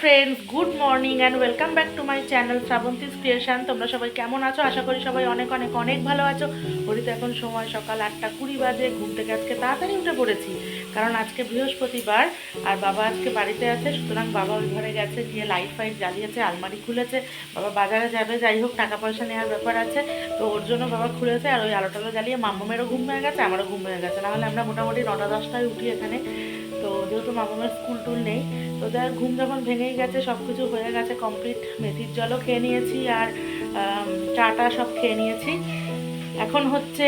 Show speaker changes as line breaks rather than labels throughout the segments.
Friends good morning and welcome back to my channel Srabanti's creation তোমরা সবাই কেমন আছো? আশা করি সবাই অনেক অনেক অনেক ভালো আছো। ঘড়িতে এখন সময় সকাল আটটা কুড়ি বাজে, ঘুম থেকে আজকে তাড়াতাড়ি উঠে পড়েছি। কারণ আজকে বৃহস্পতিবার, আর বাবা আজকে বাড়িতে আছে, সুতরাং বাবা ওই ঘরে গেছে, গিয়ে লাইট ফাইট জ্বালিয়েছে, আলমারি খুলেছে। বাবা বাজারে যাবে, যাই হোক টাকা পয়সা নেওয়ার ব্যাপার আছে। তো ওর জন্য বাবা খুলেছে, আর ওই আলো টালো জ্বালিয়ে মাম্মামেরও ঘুম হয়ে গেছে, আমারও ঘুম হয়ে গেছে। নাহলে আমরা মোটামুটি নটা, দশটায় উঠি এখানে। তো যেহেতু মা মামামের স্কুল টুল নেই, তো যার ঘুম যখন ভেঙেই গেছে সব কিছু হয়ে গেছে কমপ্লিট মেথির জলও খেয়ে নিয়েছি আর চাটা সব খেয়ে নিয়েছি। এখন হচ্ছে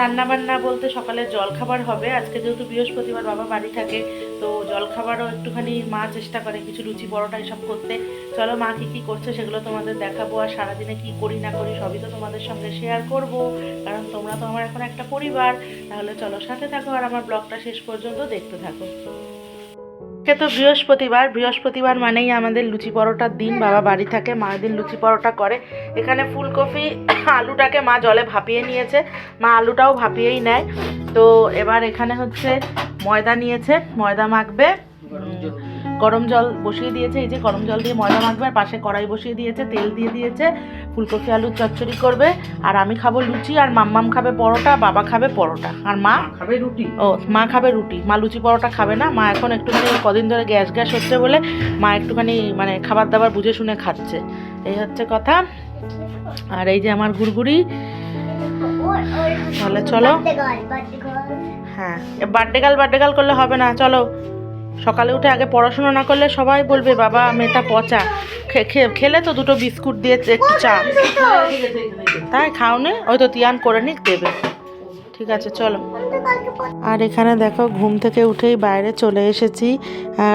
রান্না বান্না বলতে সকালে জলখাবার হবে। আজকে যেহেতু বৃহস্পতিবার বাবা বাড়ি থাকে তো জলখাবারও একটুখানি মা চেষ্টা করে কিছু লুচি, পরোটা এসব করতে। চলো মা কী কী করছে সেগুলো তোমাদের দেখাবো আর সারাদিনে কী করি না করি সবই তো তোমাদের সঙ্গে শেয়ার করব। কারণ তোমরা তো আমার এখন একটা পরিবার, তাহলে চলো সাথে থাকো আর আমার ব্লগটা শেষ পর্যন্ত দেখতে থাকো। আজকে তো বৃহস্পতিবার বৃহস্পতিবার মানেই আমাদের লুচি পরোটার দিন, বাবা বাড়ি থাকে, মা দিন লুচি পরোটা করে। এখানে ফুলকপি, আলুটাকে মা জলে ভাপিয়ে নিয়েছে, মা আলুটাও ভাপিয়েই নেয়। তো এবার এখানে হচ্ছে ময়দা নিয়েছে, ময়দা মাখবে। গরম জল বসিয়ে দিয়েছে এই যে গরম জল দিয়ে ময়দা মাখবে আর পাশে কড়াই বসিয়ে দিয়েছে তেল দিয়ে দিয়েছে ফুলকপি আলুর চচ্চড়ি করবে আর আমি খাব লুচি আর মাম্মাম খাবে পরোটা বাবা খাবে পরোটা আর মা
খাবে রুটি।
ও মা খাবে রুটি মা লুচি পরোটা খাবে না মা এখন একটুখানি কদিন ধরে গ্যাস গ্যাস হচ্ছে বলে মা একটুখানি মানে খাবার দাবার বুঝে শুনে খাচ্ছে এই হচ্ছে কথা আর এই যে আমার গুড়গুড়ি তাহলে চলো হ্যাঁ বার্থডে গাল বার্থডে গাল করলে হবে না চলো। সকালে উঠে আগে পড়াশোনা না করলে সবাই বলবে, বাবা, মেয়েটা পচা। খেলে তো দুটো বিস্কুট দিয়ে একটু চা। তাই খাওনে ওই তো তিয়ান করে নিক, দেবে। ঠিক আছে, চলো। আর এখানে দেখো, ঘুম থেকে উঠেই বাইরে চলে এসেছি।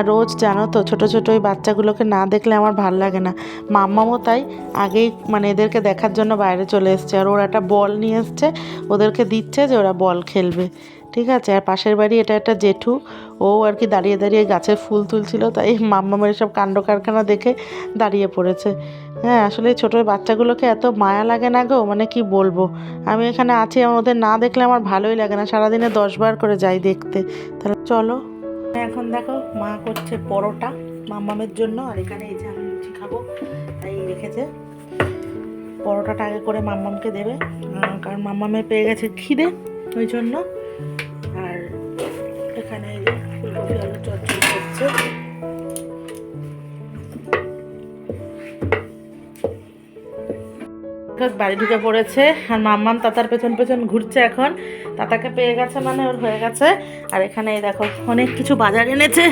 রোজ জানো তো, ছোটো ছোটো ওই বাচ্চাগুলোকে না দেখলে আমার ভালো লাগে না। মাম্মামও তাই আগেই মানে এদেরকে দেখার জন্য বাইরে চলে এসছে। আর ওরা একটা বল নিয়ে এসছে। ওদেরকে দিচ্ছে যে ওরা বল খেলবে। ঠিক আছে, আর পাশের বাড়ি এটা একটা জেঠু। ও আর কি দাঁড়িয়ে দাঁড়িয়ে গাছের ফুল তুলছিল, তাই মাম্মামের সব কাণ্ড কারখানা দেখে দাঁড়িয়ে পড়েছে। হ্যাঁ আসলে ছোটো বাচ্চাগুলোকে এত মায়া লাগে না গো? মানে কি বলব? আমি এখানে আছি, আমার ওদের না দেখলে আমার ভালোই লাগে না। সারাদিনে দশবার করে যাই দেখতে। তাহলে চলো। এখন দেখো, মা করছে পরোটা মাম্মামের জন্য, আর এখানে এই যে আমি লুচি খাব, তাই রেখেছে। পরোটাটা আগে করে মাম্মামকে দেবে কারণ মাম্মামে পেয়ে গেছে খিদে, ওই জন্য। বাড়ি ঢুকে পড়েছে আর মাম্মাম তাতার পেছন পেছন ঘুরছে এখন। তাতাকে পেয়ে গেছে মানে ওর হয়ে গেছে। আর এখানে দেখো, অনেক কিছু বাজার এনেছে।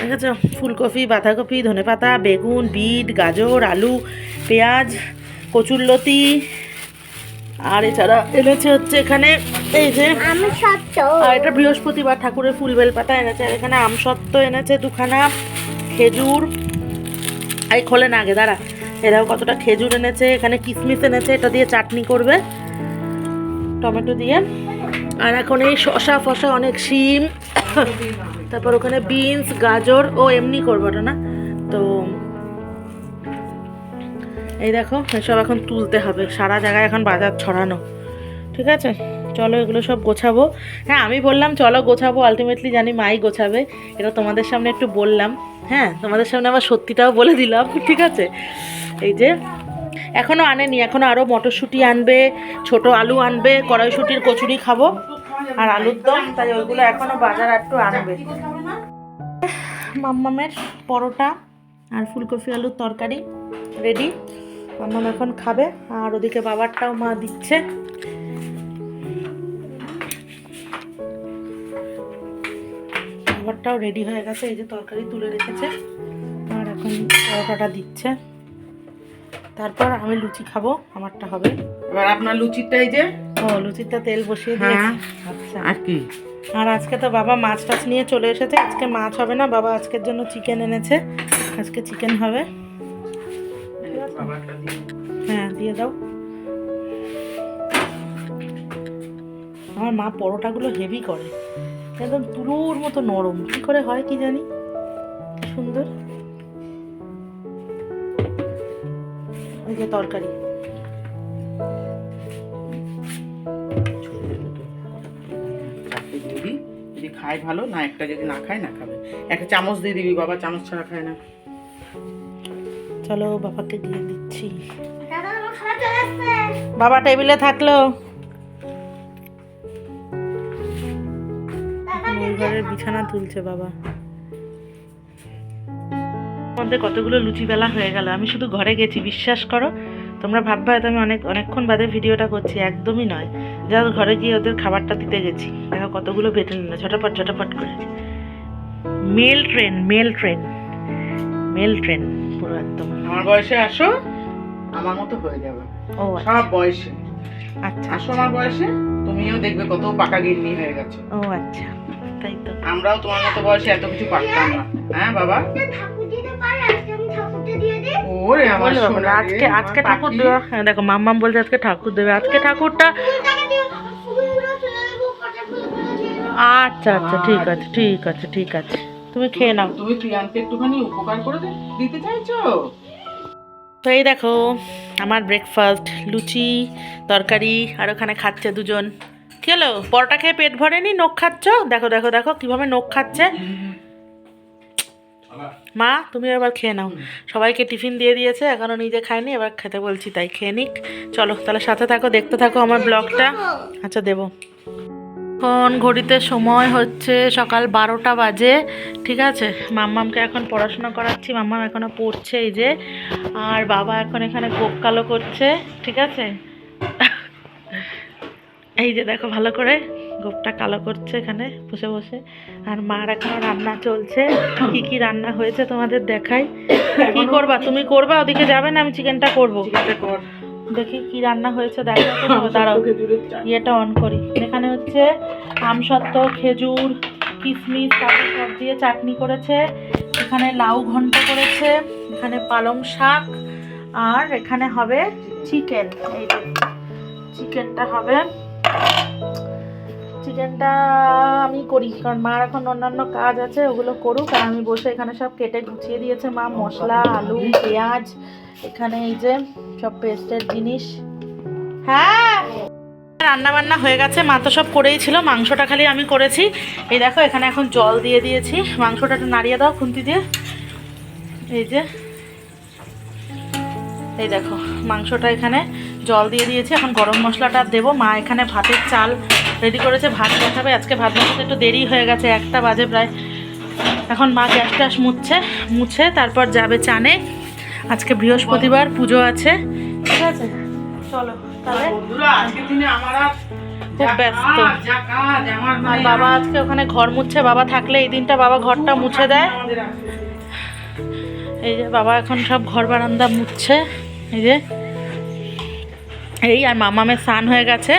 দেখেছ? ফুলকপি, বাঁধাকপি, ধনেপাতা, বেগুন, বিট, গাজর, আলু, পেঁয়াজ, কচুরলতি। আর এছাড়া এনেছে হচ্ছে এখানে এই যে আর এটা বৃহস্পতিবার ঠাকুরের ফুল বেলপাতা এনেছে আর এখানে আমসত্ত্ব এনেছে দুখানা খেজুর। এই খোলে না আগে দাঁড়া। এরাও কতটা খেজুর এনেছে এখানে কিশমিশ এনেছে এটা দিয়ে চাটনি করবে। টমেটো দিয়ে। আর এখন এই শশা ফশা অনেক শিম। তারপর ওখানে বিনস গাজর ও এমনি করব ওটা না? তো এই দেখো এসব এখন তুলতে হবে সারা জায়গায় এখন বাজার ছড়ানো। ঠিক আছে? চলো এগুলো সব গোছাবো। হ্যাঁ আমি বললাম চলো গোছাবো আলটিমেটলি জানি মাই গোছাবে। এটা তোমাদের সামনে একটু বললাম। হ্যাঁ তোমাদের সামনে আবার সত্যিটাও বলে দিলাম, ঠিক আছে? এই যে এখনও আনেনি এখনও আরও মটরশুঁটি আনবে, ছোট আলু আনবে, কড়াইশুঁটির কচুরি খাব। আর আলুর দম, তাই ওইগুলো এখনও বাজার একটু আনবে। মাম্মামের পরোটা আর ফুলকপি আলুর তরকারি রেডি। মাম্মাম এখন খাবে, আর ওদিকে বাবারটাও মা দিচ্ছে। খাবারটাও রেডি হয়ে গেছে এই যে তরকারি তুলে রেখেছে। আর এখন পরোটাটা দিচ্ছে। তারপর আমি লুচি খাব আমারটা হবে।
এবার আপনার লুচিটাই যে?
ও লুচিটা তেল বসিয়ে
হ্যাঁ।
দিয়েছি। আচ্ছা।
আর কি?
আর আজকে তো বাবা মাছ টাছ নিয়ে চলে এসেছে আজকে মাছ হবে না বাবা আজকের জন্য চিকেন এনেছে। আজকে চিকেন হবে। হ্যাঁ দিয়ে দাও। আমার মা পরোটাগুলো হেভি করে। একদম তুলোর মতো নরম। কি করে হয় কি জানি? কি সুন্দর। ওই যে তরকারি।
যদি খায় ভালো না একটা যদি না খায় না খাবে। একটা চামচ দিয়ে দিবি বাবা চামচ ছাড়া খায় না।
চলো বাবাকে দিয়ে দিচ্ছি। বাবা টেবিলে থাকল। ঘরের বিছানা তুলছে বাবা। মধ্যে কতগুলো লুচি বেলা হয়ে গেল? আমি শুধু ঘরে গেছি বিশ্বাস করো? তোমরা ভাববে হয়তো আমি অনেক অনেকক্ষণ বাদে ভিডিওটা করছি একদমই নয়। জাস্ট ঘরে গিয়ে ওদের খাবারটা দিতে গেছি। দেখো কতগুলো বেটে নিল ঝটাপট ঝটাপট করে। Mail train mail train mail train পুরো একদম।
আমার বয়সে আসো আমার মতো হয়ে যাবে।
ও
সব বয়সে।
আচ্ছা।
আসো আমার বয়সে তুমিও দেখবে কত পাকা গিন্নি হয়ে গেছে।
ও আচ্ছা। তাই তো।
আমরাও তোমার মতো বয়সে এত কিছু পারতাম না। হ্যাঁ বাবা?
ঠাকুর দিতে পারে আজকে আমি ঠাকুরটা দিয়ে দিই।
ওরে আমার সোনা
আজকে আজকে ঠাকুর। দেওয়া হ্যাঁ, দেখো মাম্মাম বলছে আজকে ঠাকুর দেবে। আজকে ঠাকুরটা আচ্ছা আচ্ছা ঠিক আছে ঠিক আছে ঠিক আছে। তুমি খেয়ে নাও।
তুমি প্রিয়ানকে একটুখানি উপকার করে দিতে চাইছো?
তো এই দেখো আমার ব্রেকফাস্ট লুচি তরকারি আর ওখানে খাচ্ছে দুজন। কি হলো? পরোটা খেয়ে পেট ভরেনি? নখ খাচ্ছ? দেখো দেখো দেখো কীভাবে নখ খাচ্ছে। মা, তুমি এবার খেয়ে নাও। সবাইকে টিফিন দিয়ে দিয়েছে, এখনও নিজে খায়নি, এবার খেতে বলছি তাই খেয়ে নিক। চলো, তাহলে সাথে থাকো, দেখতে থাকো আমার ব্লগটা। আচ্ছা দেবো। এখন ঘড়িতে সময় হচ্ছে সকাল বারোটা বাজে, ঠিক আছে? মাম্মামকে এখন পড়াশোনা করাচ্ছি, মাম্মাম এখনও পড়ছে এই যে, আর বাবা এখন এখানে কোপ কালো করছে, ঠিক আছে? এই যে দেখো ভালো করে গোপটা কালো করছে এখানে বসে বসে। আর মার এখনও রান্না চলছে। কি কি রান্না হয়েছে তোমাদের দেখাই। কি করবা? তুমি করবা? ওদিকে যাবে না? আমি চিকেনটা করব।
কর।
দেখি কি রান্না হয়েছে দেখো দাঁড়াও ইয়েটা অন করি। এখানে হচ্ছে আমসত্ত্ব খেজুর কিশমিশ তারপর সব দিয়ে চাটনি করেছে। এখানে লাউ ঘন্ট করেছে। এখানে পালং শাক। আর এখানে হবে চিকেন। এই যে চিকেনটা হবে। চিকেনটা আমি করি কারণ মার এখন অন্যান্য কাজ আছে ওগুলো করুক আর আমি বসে এখানে সব কেটে গুছিয়ে দিয়েছে মা মশলা আলু পেঁয়াজ এখানে এই যে সব পেস্টের জিনিস। হ্যাঁ! রান্না বান্না হয়ে গেছে মা তো সব করেই ছিল মাংসটা খালি আমি করেছি। এই দেখো এখানে এখন জল দিয়ে দিয়েছি মাংসটা একটু নাড়িয়ে দাও খুন্তি দিয়ে। এই যে এই দেখো মাংসটা এখানে জল দিয়ে দিয়েছি এখন গরম মশলাটা দেবো। মা এখানে ভাতের চাল রেডি করেছে ভাত বসাবে আজকে ভাত বসাতে একটু দেরি হয়ে গেছে একটা বাজে প্রায়। এখন মা গ্যাস ট্যাস মুছছে মুছে তারপর যাবে চানে। আজকে বৃহস্পতিবার পুজো আছে। ঠিক আছে? চলো তাহলে। খুব ব্যস্ত। আর বাবা আজকে ওখানে ঘর মুছছে বাবা থাকলে এই দিনটা বাবা ঘরটা মুছে দেয়। এই যে বাবা এখন সব ঘর বারান্দা মুছছে এই যে। এই আর মামামের স্নান হয়ে গেছে।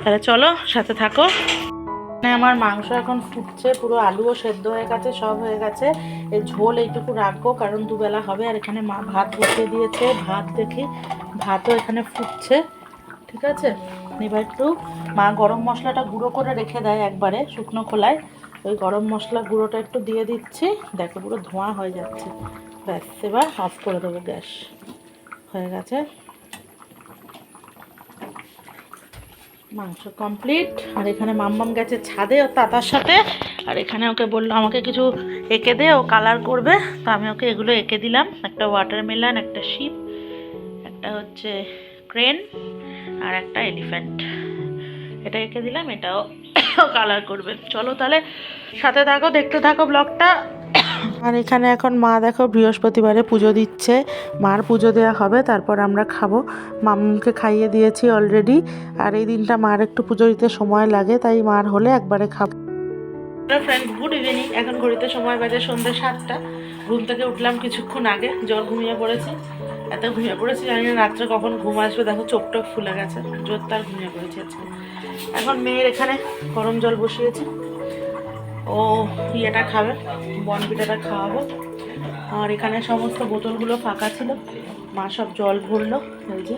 তাহলে চলো, সাথে থাকো। এখানে আমার মাংস এখন ফুটছে, পুরো আলুও সেদ্ধ হয়ে গেছে, সব হয়ে গেছে। এই ঝোল এইটুকু রাখব, কারণ দুবেলা হবে, আর এখানে মা ভাত বসিয়ে দিয়েছে। ভাত দেখি, ভাতও এখানে ফুটছে, ঠিক আছে? এবার একটু মা গরম মশলাটা গুঁড়ো করে রেখে দেয় একবারে, শুকনো খোলায়। ওই গরম মশলা গুঁড়োটা একটু দিয়ে দিচ্ছি। দেখো পুরো ধোঁয়া হয়ে যাচ্ছে। ব্যাস, এবার অফ করে দেবো, গ্যাস। হয়ে গেছে। মাংস কমপ্লিট আর এখানে মাম্মাম গেছে ছাদে ও তাতার সাথে। আর এখানে ওকে বলল, আমাকে কিছু এঁকে দে, ও কালার করবে। তো আমি ওকে এগুলো এঁকে দিলাম। একটা ওয়াটারমেলন একটা শিপ একটা হচ্ছে ক্রেন আর একটা এলিফ্যান্ট এটা এঁকে দিলাম, এটাও কালার করবে। চলো তাহলে সাথে থাকো, দেখতে থাকো ব্লগটা আর এখানে এখন মা দেখো বৃহস্পতিবারে পুজো দিচ্ছে। মার পুজো দেওয়া হবে, তারপর আমরা খাব। মামুকে খাইয়ে দিয়েছি অলরেডি আর এই দিনটা মার একটু পুজো দিতে সময় লাগে, তাই মার হলে একবারে খাব। হ্যালো ফ্রেন্ডস গুড ইভিনিং এখন ঘড়িতে সময় বাজে সন্ধ্যে সাতটা। ঘুম থেকে উঠলাম কিছুক্ষণ আগে জল ঘুমিয়ে পড়েছি। এত ঘুমিয়ে পড়েছি, জানি না রাত্রে কখন ঘুম আসবে। দেখো চোখ টোক ফুলে গেছে জোর তার ঘুমিয়ে পড়েছি এখন মেয়ের এখানে গরম জল বসিয়েছি। ও ইয়েটা খাবে বনপিঠাটা খাওয়াবো। আর এখানে সমস্ত বোতলগুলো ফাঁকা ছিল। মা সব জল ভরলো, এই যে।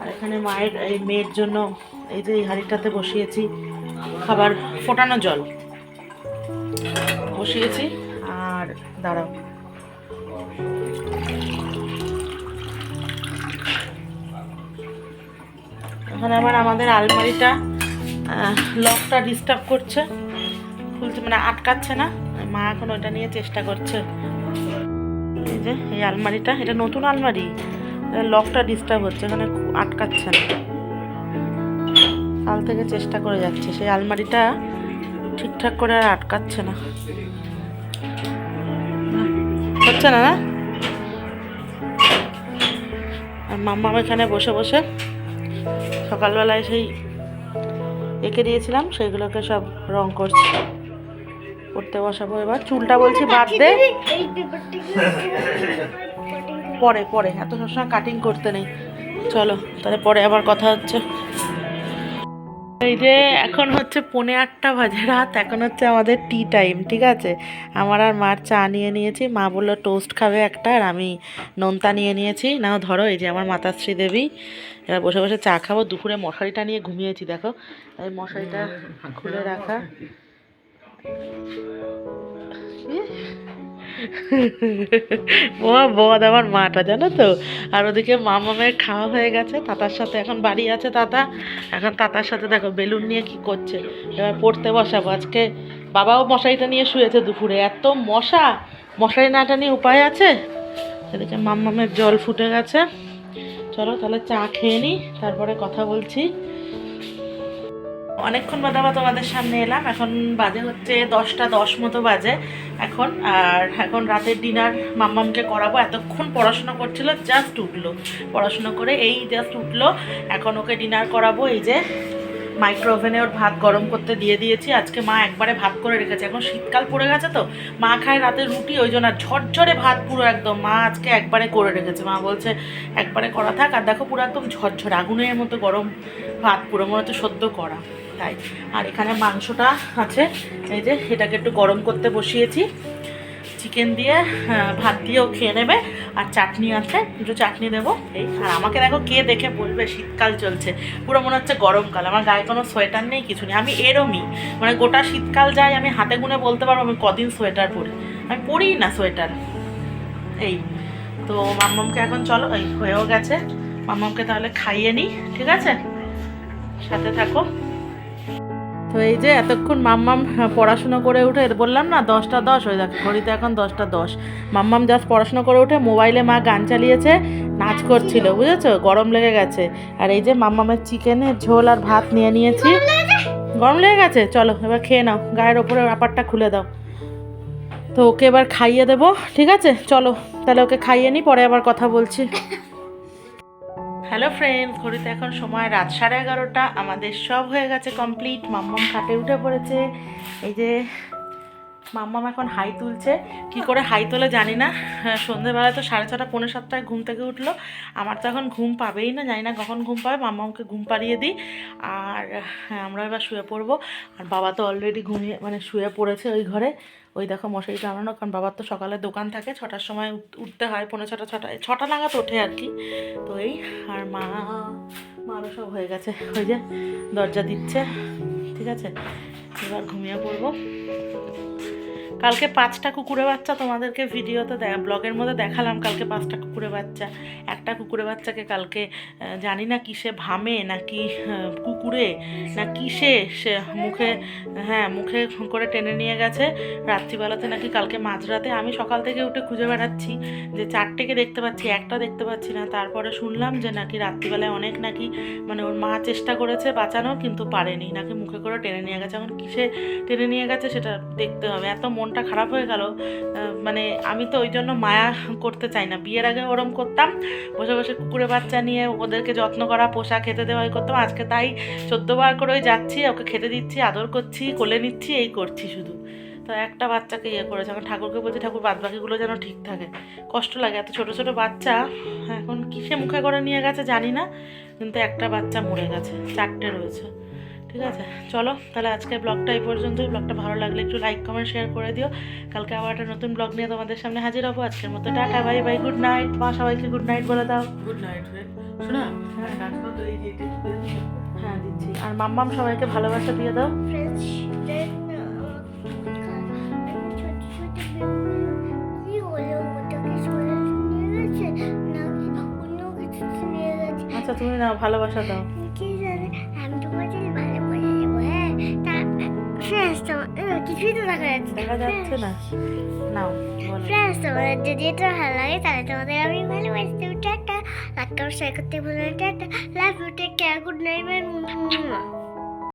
আর এখানে মায়ের, এই মেয়ের জন্য এই যে এই হাঁড়িটাতে বসিয়েছি খাবার, ফোটানো জল। বসিয়েছি, আর দাঁড়াও। এখানে আবার আমাদের আলমারিটা লকটা ডিস্টার্ব করছে। খুলছে মানে আটকাচ্ছে না? মা এখন ওইটা নিয়ে চেষ্টা করছে। এই যে, এই আলমারিটা, এটা নতুন আলমারি। লকটা ডিস্টার্ব হচ্ছে, এখানে আটকাচ্ছে না। কাল থেকে চেষ্টা করে যাচ্ছে। সেই আলমারিটা ঠিকঠাক করে আর আটকাচ্ছে না। হচ্ছে না না? আর মাম্মা এখানে বসে বসে সকালবেলায় সেই এঁকে দিয়েছিলাম, সেইগুলোকে সব রং করছি। করতে বসাবো। এবার চুলটা বলছি বাদ দে। পরে পরে, এত সবসময় কাটিং করতে নেই। চলো, তাহলে পরে আবার কথা হচ্ছে। এই যে, এখন হচ্ছে পৌনে আটটা বাজে রাত, এখন হচ্ছে আমাদের টি টাইম ঠিক আছে? আমার আর মার চা নিয়ে নিয়েছি, মা বলল টোস্ট খাবে একটা, আর আমি নোনতা নিয়ে নিয়েছি। নাও ধরো, এই যে আমার মাতাশ্রী দেবী। এবার বসে বসে চা খাব, দুপুরে মশারিটা নিয়ে ঘুমিয়েছি, দেখো। এই মশারিটা খুলে রাখা। ও বদ আমার মাটা, জানো তো? আর ওদিকে মামামের খাওয়া হয়ে গেছে, তাতার সাথে এখন বাড়ি আছে তাতা। এখন তাতার সাথে দেখো, বেলুন নিয়ে কি করছে। এবার পড়তে বসাবো। আজকে বাবাও মশারিটা নিয়ে শুয়েছে দুপুরে। এত মশা! মশারি নাটা নিয়ে উপায় আছে? এদিকে মাম্মামের জল ফুটে গেছে। চলো তাহলে চা খেয়ে নিই তারপরে কথা বলছি। অনেকক্ষণ বাদে আবার তোমাদের সামনে এলাম। এখন বাজে হচ্ছে দশটা দশ মতো বাজে এখন। আর এখন রাতের ডিনার মাম্মামকে করাবো। এতক্ষণ পড়াশোনা করছিল জাস্ট উঠল। পড়াশোনা করে এই জাস্ট উঠল। এখন ওকে ডিনার করাবো। এই যে মাইক্রো ওভেনে ওর ভাত গরম করতে দিয়ে দিয়েছি। আজকে মা একবারে ভাত করে রেখেছে। এখন শীতকাল পড়ে গেছে তো। মা খায় রাতে রুটি, ওই জন্য আর ঝরঝরে ভাত পুরো একদম। মা আজকে একবারে করে রেখেছে। মা বলছে, একবারে করা থাক। আর দেখো পুরো একদম ঝরঝরে, আগুনের মতো গরম ভাত পুরো। মনে হচ্ছে সদ্য করা। তাই আর এখানে মাংসটা আছে। এই যে এটাকে একটু গরম করতে বসিয়েছি। চিকেন দিয়ে ভাত দিয়েও খেয়ে নেবে। আর চাটনি আছে একটু চাটনি দেবো। এই, আর আমাকে দেখো কে দেখে বলবে, শীতকাল চলছে। পুরো মনে হচ্ছে গরমকাল। আমার গায়ে কোনো সোয়েটার নেই, কিছু নেই। আমি এরমই। মানে গোটা শীতকাল যাই, আমি হাতে গুনে বলতে পারব, আমি কদিন সোয়েটার পরি। আমি পরিই না সোয়েটার। এই, তো মাম্মামকে এখন চলো, এই, হয়েও গেছে। মাম্মামকে তাহলে খাইয়ে নিই, ঠিক আছে? সাথে থাকো। তো এই যে এতক্ষণ মাম্মাম পড়াশুনো করে উঠে বললাম না দশটা দশ হয়ে যাচ্ছে ঘড়িতে এখন দশটা দশ। মাম্মাম জাস্ট পড়াশুনো করে উঠে মোবাইলে মা গান চালিয়েছে নাচ করছিল বুঝেছ? গরম লেগে গেছে। আর এই যে মাম্মামের চিকেনের ঝোল আর ভাত নিয়ে নিয়েছি। গরম লেগে গেছে? চলো এবার খেয়ে নাও। গায়ের ওপরে ব্যাপারটা খুলে দাও। তো ওকে এবার খাইয়ে দেবো ঠিক আছে? চলো তাহলে ওকে খাইয়ে নিই পরে আবার কথা বলছি। হ্যালো ফ্রেন্ডস ঘড়িতে এখন সময় রাত সাড়ে এগারোটা। আমাদের সব হয়ে গেছে কমপ্লিট। মাম্মাম খাটে উঠে পড়েছে। এই যে মাম্মাম এখন হাই তুলছে। কি করে হাই তোলে জানি না। হ্যাঁ, সন্ধেবেলায় তো সাড়ে ছটা পৌনে সাতটায় ঘুম থেকে উঠল। আমার তো এখন ঘুম পাবেই না জানি না কখন ঘুম পাবে। মাম্মামকে ঘুম পাড়িয়ে দিই। আর হ্যাঁ, আমরা এবার শুয়ে পড়ব। আর বাবা তো অলরেডি ঘুমিয়ে মানে শুয়ে পড়েছে ওই ঘরে। ওই দেখো মশারি টানানো, কারণ বাবার তো সকালে দোকান থাকে, ছটার সময় উঠতে হয় পনেরো ছটা ছটায় ছটা নাগাদ ওঠে আর কি। তো এই, আর মা, মারও সব হয়ে গেছে, ওই যে দরজা দিচ্ছে, ঠিক আছে? এবার ঘুমিয়ে পড়ব। কালকে পাঁচটা কুকুরের বাচ্চা তোমাদেরকে ভিডিওতে ব্লগের মধ্যে দেখালাম, কালকে পাঁচটা কুকুরের বাচ্চা। একটা কুকুরের বাচ্চাকে কালকে জানি না কিসে ভামে, নাকি কুকুরে, না কিসে সে মুখে হ্যাঁ মুখে করে টেনে নিয়ে গেছে। রাত্রিবেলাতে নাকি কালকে মাঝরাতে। আমি সকাল থেকে উঠে খুঁজে বেড়াচ্ছি, যে চারটেকে দেখতে পাচ্ছি, একটা দেখতে পাচ্ছি না। তারপরে শুনলাম যে নাকি রাত্রিবেলায় অনেক নাকি মানে ওর মা চেষ্টা করেছে বাঁচানোর, কিন্তু পারেনি। নাকি মুখে করে টেনে নিয়ে গেছে। এখন কিসে টেনে নিয়ে গেছে সেটা দেখতে হবে। এত মনটা খারাপ হয়ে গেল। মানে আমি তো ওই জন্য মায়া করতে চাই না। বিয়ের আগে ওরম করতাম, বসে বসে কুকুরের বাচ্চা নিয়ে ওদেরকে যত্ন করা, পোষা, খেতে দেওয়া, এই করতাম। আজকে তাই চোদ্দবার করে যাচ্ছি, ওকে খেতে দিচ্ছি, আদর করছি, কোলে নিচ্ছি, এই করছি শুধু। তো একটা বাচ্চাকে ইয়ে করেছে। এখন ঠাকুরকে বলছি, ঠাকুর বাদ বাকিগুলো যেন ঠিক থাকে। কষ্ট লাগে। এত ছোট ছোট বাচ্চা, এখন কিসে মুখে করে নিয়ে গেছে জানি না, কিন্তু একটা বাচ্চা মরে গেছে, চারটে রয়েছে। ঠিক আছে? চলো তাহলে আজকে ব্লগটা এই পর্যন্তই। ব্লগটা ভালো লাগলে একটু লাইক কমেন্ট শেয়ার করে দিও। কালকে আবার একটা নতুন ব্লগ নিয়ে তোমাদের সামনে হাজির হব। আজকের মতো tata bye bye good night মা সবাইকে গুড নাইট বলে দাও।
গুড নাইট শোনা হ্যাঁ।
হ্যাঁ দিচ্ছি। আর মাম্মাম সবাইকে ভালোবাসা দিয়ে দাও। আচ্ছা তুমি নাও ভালোবাসা দাও।
তোমার কিছুই তো দেখা যাচ্ছে
দেখা যাচ্ছে না নাও
ফ্রেন্ডস তোমাদের যদি এটা ভালো লাগে তাহলে তোমাদের আমি ভালোবাসতে টাটা লাইক করতে ভুলো না tata love you take care good night bye